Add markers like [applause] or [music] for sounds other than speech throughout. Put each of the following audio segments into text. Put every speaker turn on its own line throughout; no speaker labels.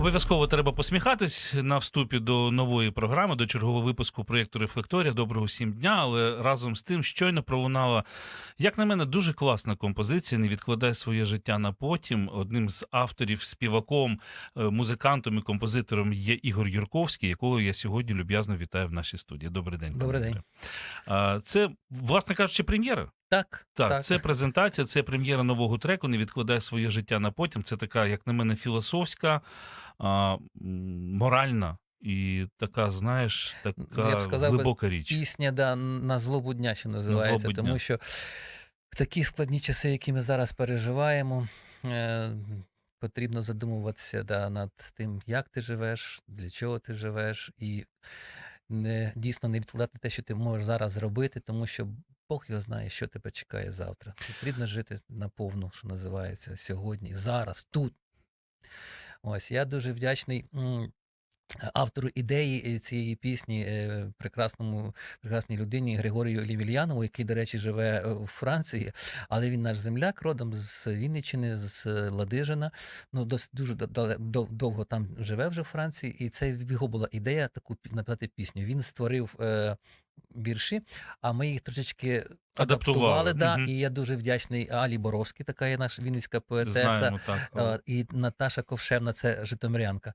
Обов'язково треба посміхатись на вступі до нової програми, до чергового випуску проєкту Рефлекторія. Доброго всім дня. Але разом з тим щойно пролунала, як на мене, дуже класна композиція. Не відкладай своє життя на потім. Одним з авторів, співаком, е, музикантом і композитором є Ігор Юрковський, якого я сьогодні люб'язно вітаю в нашій студії. Добрий день.
Добрий день.
Це, власне кажучи, прем'єра.
Так,
Так, це презентація, це прем'єра нового треку. Не відкладай своє життя на потім. Це така, як на мене, філософська, а, моральна і така, знаєш, така
Я б сказав
глибока річ.
пісня да, на злобу дня, що називається.
злобу дня.
тому що в такі складні часи, які ми зараз переживаємо, е, потрібно задумуватися да, над тим, як ти живеш, для чого ти живеш, і не, дійсно не відкладати те, що ти можеш зараз зробити, тому що Бог його знає, що тебе чекає завтра. Потрібно жити наповну, що називається, сьогодні, зараз, тут. Ось я дуже вдячний. Автору ідеї е, цієї пісні, е, прекрасному прекрасній людині Григорію Лівільянову, який, до речі, живе е, у Франції, але він наш земляк, родом з Вінниччини, з Ладижина. Ну, досить дуже довго там живе вже в Франції, і це його була ідея таку написати пісню. Він створив вірші, а ми їх трошечки
Адаптували.
Да,
мгм.
І я дуже вдячний Алі Боровській, така є наша вінницька поетеса.
Знаємо так.
І Наташа Ковшевна, це Житомирянка.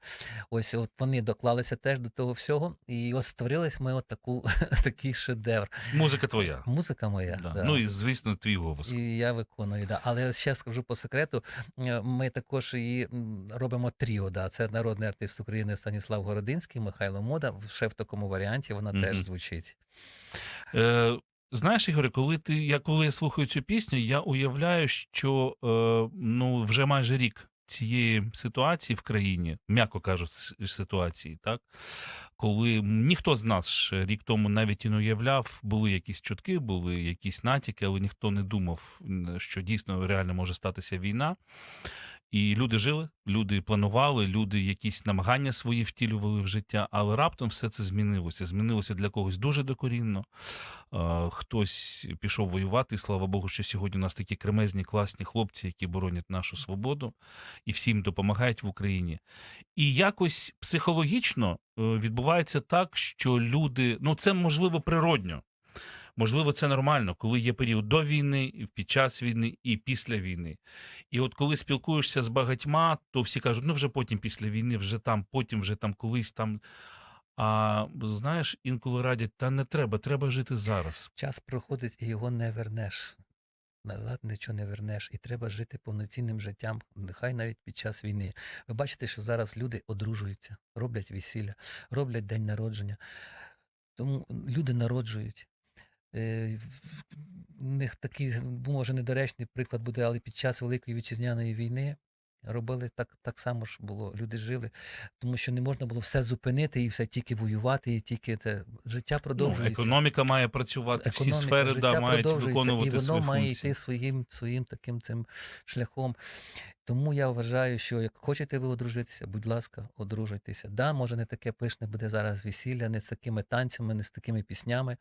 Ось от вони доклалися теж до того всього, і от створились ми от таку, [laughs] такий шедевр.
Музика твоя.
Музика моя.
Да.
да.
Ну і звісно, твій голос.
І я виконую, да. Але ще скажу по секрету, е, ми також м, робимо тріо. Да. Це народний артист України Станіслав Городинський, Михайло Мода. Ще в такому варіанті вона
Мгм.
теж звучить.
Е, знаєш, Ігоре, коли ти я коли я слухаю цю пісню, я уявляю, що е, ну вже майже рік цієї ситуації в країні, м'яко кажуть, с- ситуації, так коли ніхто з нас ще рік тому навіть і не уявляв, були якісь чутки, були якісь натяки, але ніхто не думав, що дійсно реально може статися війна. І люди жили, люди планували, люди якісь намагання свої втілювали в життя, але раптом все це змінилося. Змінилося для когось дуже докорінно. Хтось пішов воювати, і слава Богу, що сьогодні у нас такі кремезні, класні хлопці, які боронять нашу свободу і всім допомагають в Україні. І якось психологічно е, відбувається так, що люди, ну це можливо природньо. Можливо, це нормально, коли є період до війни, під час війни і після війни. І от коли спілкуєшся з багатьма, то всі кажуть, ну вже потім після війни, вже там, потім, вже там колись там. А знаєш, інколи радять, та не треба, треба жити зараз.
Час проходить і його не вернеш. Назад нічого не вернеш, і треба жити повноцінним життям, нехай навіть під час війни. Ви бачите, що зараз люди одружуються, роблять весілля, роблять день народження. Тому люди народжують. Е, в- в них такий, може, недоречний приклад буде, але під час Великої вітчизняної війни робили так, так само ж було. Люди жили, тому що не можна було все зупинити і все тільки воювати, і тільки це життя
Ну,
продовжується.
економіка має працювати, всі сфери
життя
да, мають виконувати
і воно
свої
має
функції.
йти своїм своїм таким цим шляхом. Тому я вважаю, що як хочете ви одружитися, будь ласка, одружуйтеся. Да, може, не таке пишне буде зараз весілля, не з такими танцями, не з такими піснями.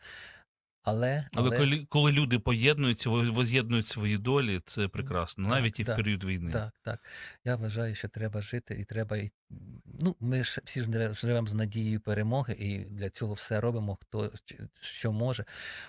Але,
Але коли, коли люди поєднуються, воз'єднують свої долі, це прекрасно,
Так,
навіть і в
так,
період війни.
Так, так. Я вважаю, що треба жити і треба. Ну, ми ж всі ж живемо з надією перемоги, і для цього все робимо, хто що може.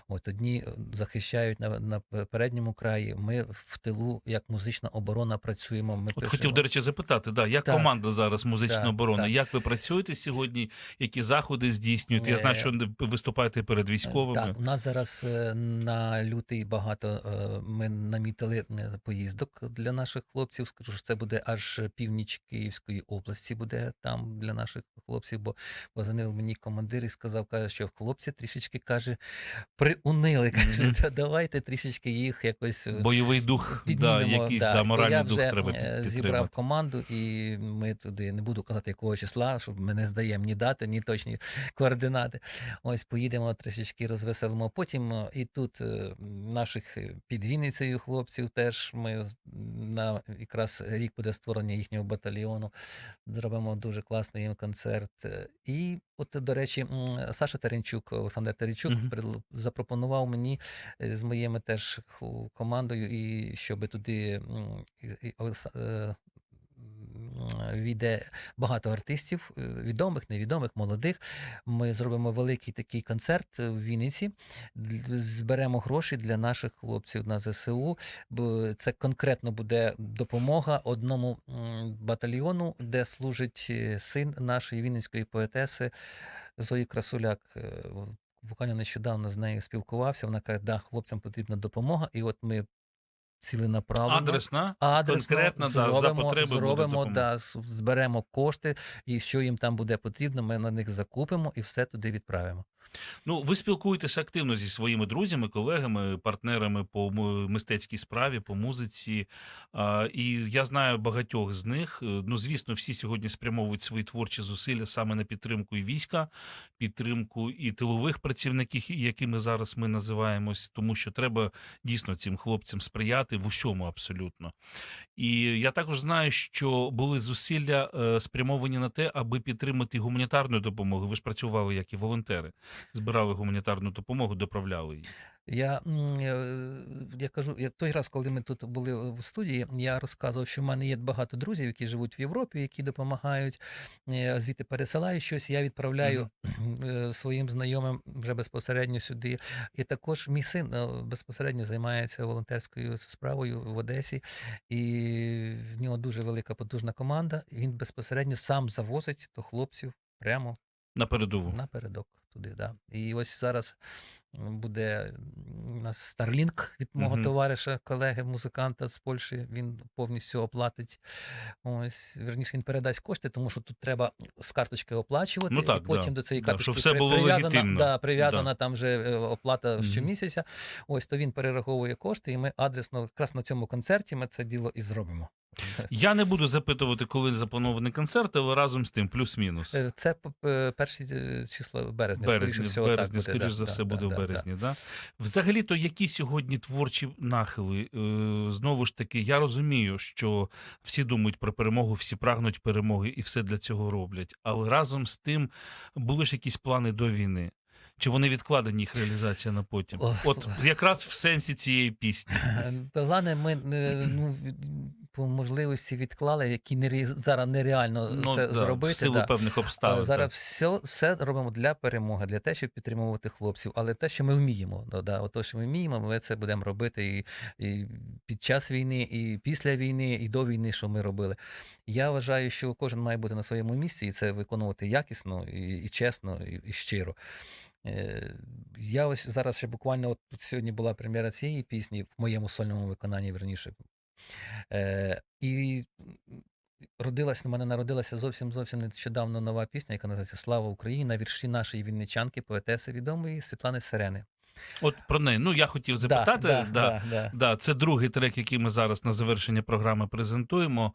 От одні е, захищають на, на передньому краї. Ми в тилу, як музична оборона, працюємо. Ми
От
пишемо.
хотів, до речі, запитати, да, як
Так.
команда зараз музична
Так,
оборона?
так.
Як ви працюєте сьогодні? Які заходи здійснюєте? Я знаю,
Е,
що ви виступаєте перед військовими.
Так, у нас зараз е, на лютий багато е, ми намітили е, поїздок для наших хлопців. Скажу, що це буде аж північ Київської області, буде там для наших хлопців. Бо позвонив мені командир і сказав, каже, що хлопці трішечки каже, приунили. [laughs] Каже. «Та давайте трішечки їх якось.
Бойовий дух, да, якийсь
да.
да, моральний дух
вже
треба
е,
під-
зібрав команду, і ми туди не буду казати якого числа, щоб ми не здаємо ні дати, ні точні [laughs] координати. Ось поїдемо трішечки розвеселимо. Потім е, і тут е, наших е, під Вінницею хлопців теж ми на якраз рік буде створення їхнього батальйону. Зробимо дуже класний їм концерт. І от, до речі, Саша Теренчук, Олександр Теренчук
Мгм.
придл- запропонував мені з моїми теж командою, і щоб туди м, і- і Олекс- е, м, війде багато артистів, е, відомих, невідомих, молодих. Ми зробимо великий такий концерт в Вінниці, зберемо гроші для наших хлопців на ЗСУ. Це конкретно буде допомога одному батальйону, де служить е, син нашої вінницької поетеси Зої Красуляк. Е, Буквально нещодавно з нею спілкувався. Вона каже, да, хлопцям потрібна допомога. І от ми ціленаправлено
Адресна?
адресно
конкретно, да, за потреби
зробимо да, зберемо кошти, і що їм там буде потрібно, ми на них закупимо і все туди відправимо.
Ну, ви спілкуєтеся активно зі своїми друзями, колегами, партнерами по мистецькій справі, по музиці. І я знаю багатьох з них. Е, Ну, звісно, всі сьогодні спрямовують свої творчі зусилля саме на підтримку і війська, підтримку і тилових працівників, якими зараз ми називаємось, тому що треба дійсно цим хлопцям сприяти в усьому абсолютно. І я також знаю, що були зусилля е, спрямовані на те, аби підтримати гуманітарну допомогу. Ви ж працювали як і волонтери, збирали гуманітарну допомогу, доправляли її.
Я, е, я кажу, я той раз, коли ми тут були в студії, я розказував, що в мене є багато друзів, які живуть в Європі, які допомагають, е, звідти пересилаю щось, я відправляю е, своїм знайомим вже безпосередньо сюди. І також мій син е, безпосередньо займається волонтерською справою в Одесі, і в нього дуже велика потужна команда. Він безпосередньо сам завозить до хлопців прямо
На передову.
напередок туди. Да. І ось зараз буде у нас Starlink від мого
Мгм.
товариша, колеги, музиканта з Польщі. Він повністю оплатить. Ось, верніше, він передасть кошти, тому що тут треба з карточки оплачувати,
Ну так,
і потім
да.
до цієї
Да,
карточки
все
при- прив'язана, да, прив'язана
Да.
там вже е, оплата
Мгм.
щомісяця. Ось то він перераховує кошти, і ми адресно якраз на цьому концерті ми це діло і зробимо.
Я не буду запитувати, коли запланований концерт, але разом з тим, плюс-мінус.
Е, Це п- перші е, числа березня.
Березні,
скоріше всього,
березні, скоріш
да,
за
да,
все,
да,
буде
да,
в березні. Да? Взагалі, то які сьогодні творчі нахили? Е, Знову ж таки, я розумію, що всі думають про перемогу, всі прагнуть перемоги і все для цього роблять. Але разом з тим були ж якісь плани до війни. Чи вони відкладені їх реалізація на потім? От якраз в сенсі цієї пісні.
Плани ми е, ну, по можливості відклали, які не, зараз нереально це
да,
зробити.
в силу
да.
певних обставин.
зараз
так.
все, все робимо для перемоги, для те, щоб підтримувати хлопців, але те, що ми вміємо. Ну, да, ото, що ми вміємо, ми це будемо робити і, і під час війни, і після війни, і до війни, що ми робили. Я вважаю, що кожен має бути на своєму місці і це виконувати якісно, і, і чесно, і, і щиро. Е, Я ось зараз ще буквально от сьогодні була прем'єра цієї пісні в моєму сольному виконанні, верніше. Е, і родилась, на мене народилася зовсім зовсім нещодавно нова пісня, яка називається Слава Україні на вірші нашої вінничанки, поетеси відомої Світлани Сирени.
От про неї. Ну я хотів запитати.
да,
да,
да, да.
Да, це другий трек, який ми зараз на завершення програми презентуємо.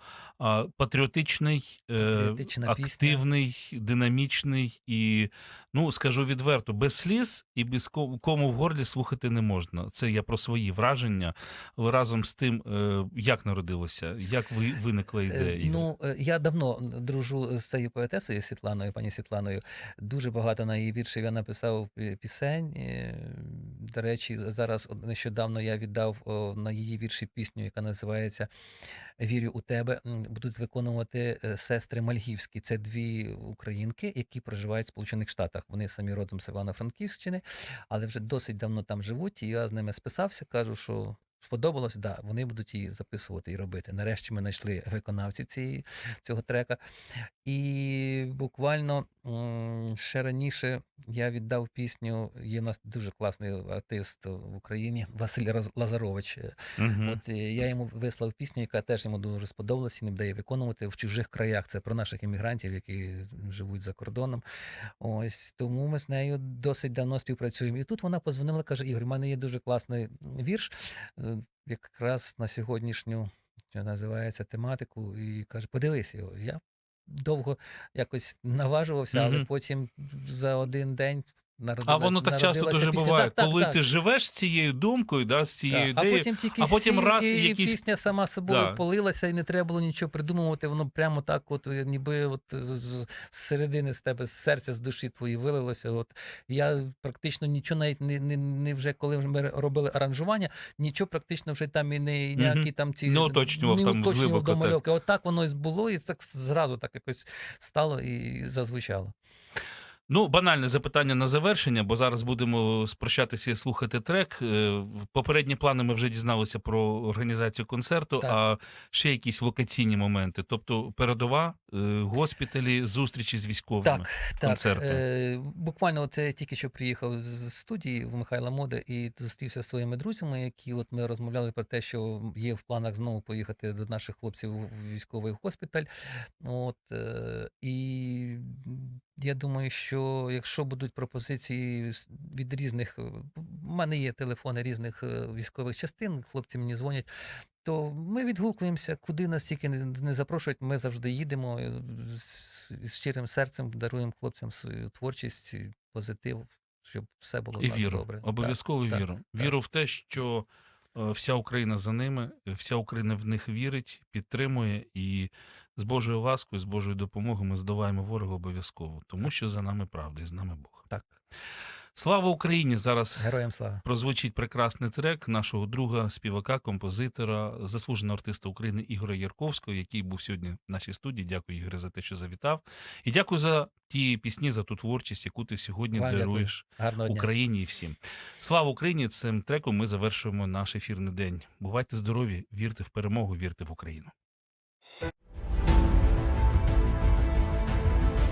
Патріотичний, е,
Патріотична пісня.
динамічний і, ну скажу відверто, без сліз і без ко- кому в горлі слухати не можна. Це я про свої враження. Разом з тим, е, як народилося, як ви виникла
Е,
ідея?
Ну, я давно дружу з цією поетесою Світланою, пані Світланою. Дуже багато на її віршів я написав пісень. До речі, зараз нещодавно я віддав на її вірші пісню, яка називається Вірю у тебе. Будуть виконувати е, сестри Мальгівські. Це дві українки, які проживають в Сполучених Штатах. Вони самі родом з Івано-Франківщини, але вже досить давно там живуть. І я з ними списався, кажу, що. Сподобалось, да, вони будуть її записувати і робити. Нарешті ми знайшли виконавців цієї, цього трека. І буквально ще раніше я віддав пісню. Є в нас дуже класний артист в Україні [laughs] Василь Лазарович.
Мгм.
От е, я йому вислав пісню, яка теж йому дуже сподобалася, і не буде виконувати в чужих краях. Це про наших іммігрантів, які живуть за кордоном. Ось тому ми з нею досить давно співпрацюємо. І тут вона позвонила, каже: Ігор, у мене є дуже класний вірш, е, якраз на сьогоднішню що називається тематику, і каже: подивись його. Я довго якось наважувався, але потім за один день народилася.
А воно так часто дуже
пісня.
буває,
Так, так,
коли
так.
ти живеш з цією думкою, да, з цією
Так, А потім тільки
а потім
сів,
раз
і
якийсь-
пісня сама собою
Да.
полилася, і не треба було нічого придумувати. Воно прямо так, от е, ніби от з- середини з тебе, з серця, з душі твої вилилося. От я практично нічого навіть не, не, не вже коли ми робили аранжування, нічого практично вже там і не і ніякі там ці
Не уточнював
не
там глибоко, так.
домальовки. От так воно і було, і так зразу так якось стало і зазвучало.
Ну, банальне запитання на завершення, бо зараз будемо спрощатися і слухати трек. Е, Попередні плани ми вже дізналися про організацію концерту,
Так.
а ще якісь локаційні моменти. Тобто передова, е, госпіталі, зустрічі з військовими.
Так, так. Е, буквально от я тільки що приїхав з студії в Михайла Моди і зустрівся зі своїми друзями, які от ми розмовляли про те, що є в планах знову поїхати до наших хлопців в військовий госпіталь. От, е, і я думаю, що якщо будуть пропозиції від різних, е, в мене є телефони різних е, військових частин, хлопці мені дзвонять. То ми відгукуємося, куди нас тільки не, запрошують. Ми завжди їдемо е, з, щирим серцем, даруємо хлопцям свою творчість, позитив, щоб все було в
І
нас
віру,
добре.
обов'язково
так,
віру.
так.
Віру в те, що вся Україна за ними, вся Україна в них вірить, підтримує, і з Божою ласкою, з Божою допомогою ми здолаємо ворога обов'язково, тому що за нами правда і з нами Бог.
Так.
Слава Україні! Зараз
Героям слава.
прозвучить прекрасний трек нашого друга, співака, композитора, заслуженого артиста України Ігоря Ярковського, який був сьогодні в нашій студії. Дякую, Ігоре, за те, що завітав. І дякую за ті пісні, за ту творчість, яку ти сьогодні
Вам
даруєш Україні і всім. Слава Україні! Цим треком ми завершуємо наш ефірний день. Бувайте здорові, вірте в перемогу, вірте в Україну.